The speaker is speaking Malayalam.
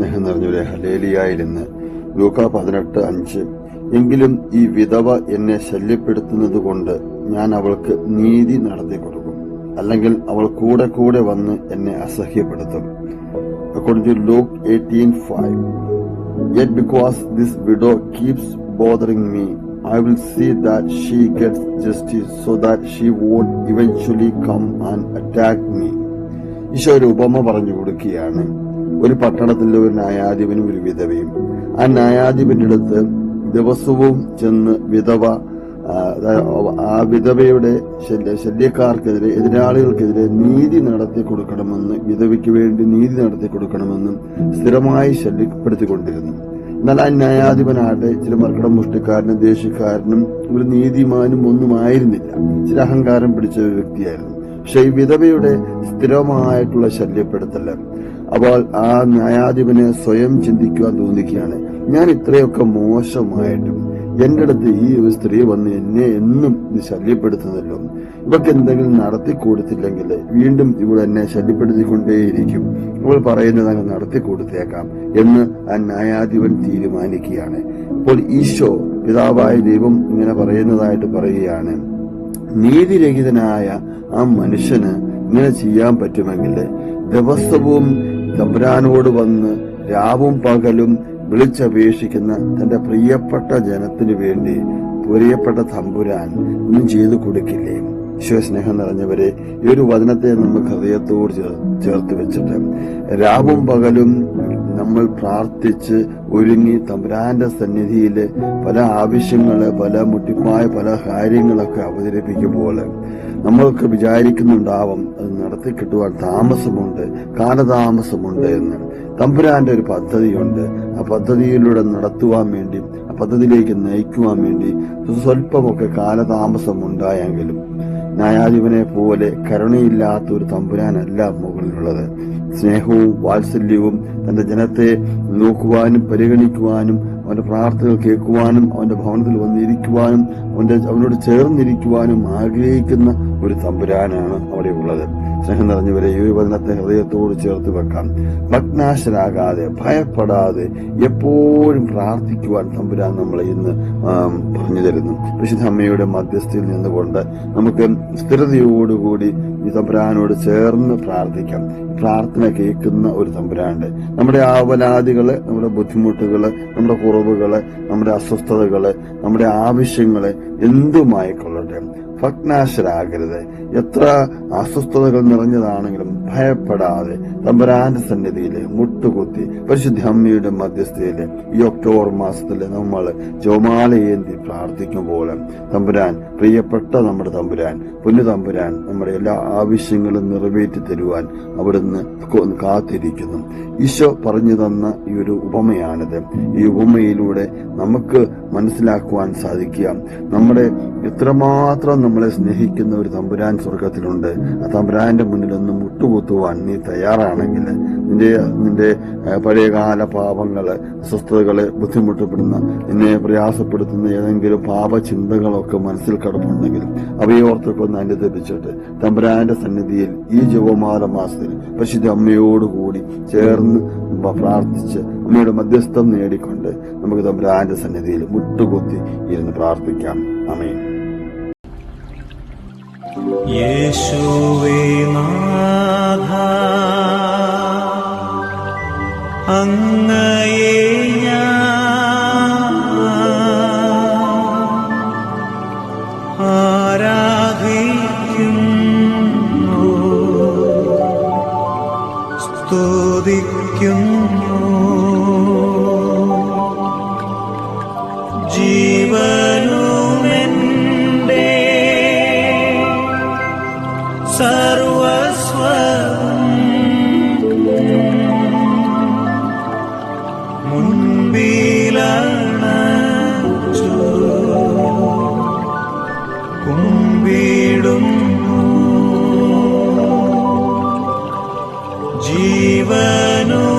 നിറഞ്ഞവരെ ഹലേലിയായിരുന്നു. ലൂക്ക പതിനെട്ട് അഞ്ച്. എങ്കിലും ഈ വിധവ എന്നെ ശല്യപ്പെടുത്തുന്നത് കൊണ്ട് ഞാൻ അവൾക്ക് നീതി നടത്തി കൊടുക്കും അല്ലെങ്കിൽ അവൾ കൂടെ കൂടെ വന്ന് എന്നെ അസഹ്യപ്പെടുത്തും. According to Luke eighteen five Yet because this widow keeps bothering me I will see that she gets justice so that she won't eventually come and attack me. Eesho ഒരു ഉപമ പറഞ്ഞു കൊടുക്കുകയാണ്. ഒരു പട്ടണത്തിലെ ഒരു ന്യായാധിപനും ഒരു വിധവയും. ആ ന്യായാധിപന്റെ അടുത്ത് ദിവസവും ചെന്ന് വിധവ ആ, വിധവയുടെ ശല്യ ശല്യക്കാർക്കെതിരെ എതിരാളികൾക്കെതിരെ നീതി നടത്തി കൊടുക്കണമെന്ന് വിധവയ്ക്ക് വേണ്ടി നീതി നടത്തി കൊടുക്കണമെന്നും സ്ഥിരമായി ശല്യപ്പെടുത്തിക്കൊണ്ടിരുന്നു. എന്നാൽ ആ ന്യായാധിപനാകട്ടെ ചില മർക്കടം മുഷ്ടിക്കാരനും ദേശക്കാരനും ഒരു നീതിമാനും ഒന്നും ആയിരുന്നില്ല ചില അഹങ്കാരം പിടിച്ച ഒരു വ്യക്തിയായിരുന്നു. പക്ഷെ ഈ വിധവയുടെ സ്ഥിരമായിട്ടുള്ള ശല്യപ്പെടുത്തൽ അപ്പോൾ ആ ന്യായാധിപന് സ്വയം ചിന്തിക്കുവാൻ തോന്നിക്കുകയാണ്. ഞാൻ ഇത്രയൊക്കെ മോശമായിട്ടും എന്റെ അടുത്ത് ഈ ഒരു സ്ത്രീ വന്ന് എന്നെ എന്നും ശല്യപ്പെടുത്തുന്നല്ലോ ഇവക്ക് എന്തെങ്കിലും നടത്തി കൊടുത്തില്ലെങ്കിൽ വീണ്ടും ഇവിടെ എന്നെ ശല്യപ്പെടുത്തിക്കൊണ്ടേയിരിക്കും. ഇവൾ പറയുന്നത് അങ്ങ് നടത്തി കൊടുത്തേക്കാം എന്ന് ആ ന്യായാധിപൻ തീരുമാനിക്കുകയാണ്. അപ്പോൾ ഈശോ പിതാവായ ദൈവം ഇങ്ങനെ പറയുന്നതായിട്ട് പറയുകയാണ് നീതിരഹിതനായ ആ മനുഷ്യന് ഇങ്ങനെ ചെയ്യാൻ പറ്റുമെങ്കിൽ ദിവസവും തമ്പുരാനോട് വന്ന് രാവും പകലും വിളിച്ചപേക്ഷിക്കുന്ന തന്റെ പ്രിയപ്പെട്ട ജനത്തിനു വേണ്ടി പ്രിയപ്പെട്ട തമ്പുരാൻ ഒന്നും ചെയ്തു കൊടുക്കില്ലേ? ഈശ്വസ്നേഹം നിറഞ്ഞവരെ ഈ ഒരു വചനത്തെ നമുക്ക് ഹൃദയത്തോട് ചേർ- ചേർത്ത് വെച്ചിട്ട് രാവും പകലും നമ്മൾ പ്രാർത്ഥിച്ച് ഒരുങ്ങി തമ്പുരാന്റെ സന്നിധിയിൽ പല ആവശ്യങ്ങൾ പല മുട്ടിപ്പായ പല കാര്യങ്ങളൊക്കെ അവതരിപ്പിക്കുമ്പോൾ നമ്മൾക്ക് വിചാരിക്കുന്നുണ്ടാവും അത് നടത്തി കിട്ടുവാൻ താമസമുണ്ട് കാലതാമസമുണ്ട് എന്ന്. തമ്പുരാന്റെ ഒരു പദ്ധതിയുണ്ട്. ആ പദ്ധതിയിലൂടെ നടത്തുവാൻ വേണ്ടി ആ പദ്ധതിയിലേക്ക് നയിക്കുവാൻ വേണ്ടി സ്വല്പമൊക്കെ കാലതാമസം ഉണ്ടായെങ്കിലും ന്യായാധിപനെ പോലെ കരുണയില്ലാത്ത ഒരു തമ്പുരാനല്ല മുകളിലുള്ളത്. സ്നേഹവും വാത്സല്യവും തന്റെ ജനത്തെ നോക്കുവാനും പരിഗണിക്കുവാനും അവന്റെ പ്രാർത്ഥനകൾ കേൾക്കുവാനും അവന്റെ ഭവനത്തിൽ വന്നിരിക്കുവാനും അവന്റെ അവനോട് ചേർന്നിരിക്കുവാനും ആഗ്രഹിക്കുന്ന ഒരു തമ്പുരാനാണ് അവിടെ ഉള്ളത് സ്നേഹം നിറഞ്ഞവരെ ഈ വചനത്തെ ഹൃദയത്തോട് ചേർത്ത് വെക്കാം ഭഗ്നാശരാകാതെ ഭയപ്പെടാതെ എപ്പോഴും പ്രാർത്ഥിക്കുവാൻ തമ്പുരാൻ നമ്മളെ ഇന്ന് പറഞ്ഞു തരുന്നു വിശുദ്ധ അമ്മയുടെ മധ്യസ്ഥയിൽ നിന്നുകൊണ്ട് നമുക്ക് സ്ഥിരതയോടുകൂടി ഈ തമ്പുരാനോട് ചേർന്ന് പ്രാർത്ഥിക്കാം. പ്രാർത്ഥന കേൾക്കുന്ന ഒരു തമ്പുരാണ്ട് നമ്മുടെ ആവലാദികൾ നമ്മുടെ ബുദ്ധിമുട്ടുകൾ നമ്മുടെ കുറവുകൾ നമ്മുടെ അസ്വസ്ഥതകൾ നമ്മുടെ ആവശ്യങ്ങൾ എന്തുമായിക്കൊള്ളട്ടെ. ഭഗ്നാശരാകരുത്. എത്ര അസ്വസ്ഥതകൾ നിറഞ്ഞതാണെങ്കിലും ഭയപ്പെടാതെ തമ്പുരാന്റെ സന്നിധിയിൽ മുട്ടുകുത്തി പരിശുദ്ധ അമ്മയുടെ മധ്യസ്ഥയിൽ ഈ ഒക്ടോബർ മാസത്തിൽ നമ്മൾ ജോമാലയേന്തി പ്രാർത്ഥിക്കുമ്പോൾ തമ്പുരാൻ പ്രിയപ്പെട്ട നമ്മുടെ തമ്പുരാൻ പുല്ലു തമ്പുരാൻ നമ്മുടെ എല്ലാ ആവശ്യങ്ങളും നിറവേറ്റി തരുവാൻ അവിടുന്ന് കാത്തിരിക്കുന്നു. ഈശോ പറഞ്ഞു തന്ന ഈ ഒരു ഉപമയാണിത്. ഈ ഉപമയിലൂടെ നമുക്ക് മനസ്സിലാക്കുവാൻ സാധിക്കുക. നമ്മുടെ എത്രമാത്രം നമ്മളെ സ്നേഹിക്കുന്ന ഒരു തമ്പുരാൻ സ്വർഗത്തിലുണ്ട് ആ തമ്പുരാന്റെ മുന്നിൽ ഒന്ന് മുട്ടുകുത്തുവാൻ നീ തയ്യാറാണെങ്കിൽ നിന്റെ നിന്റെ പഴയകാല പാപങ്ങൾ അസ്വസ്ഥതകൾ ബുദ്ധിമുട്ടപ്പെടുന്ന നിന്നെ പ്രയാസപ്പെടുത്തുന്ന ഏതെങ്കിലും പാപചിന്തകളൊക്കെ മനസ്സിൽ കിടപ്പുണ്ടെങ്കിൽ അവയെ ഓർത്തൊക്കെ ഒന്ന് അനുദപിച്ചിട്ട് തമ്പുരാന്റെ സന്നിധിയിൽ ഈ ജപമാല മാസത്തിൽ പരിശുദ്ധ അമ്മയോടുകൂടി ചേർന്ന് പ്രാർത്ഥിച്ച് അമ്മയുടെ മധ്യസ്ഥം നേടിക്കൊണ്ട് നമുക്ക് തമ്പുരാന്റെ സന്നിധിയിൽ മുട്ടുകുത്തി ഇരുന്ന് പ്രാർത്ഥിക്കാം. അമ്മയും യേശുവേ ആരാധിക്കുന്നു സ്തുതിക്കുന്നു കുമ്പിടുന്നു. ജീവനുമെന്റെ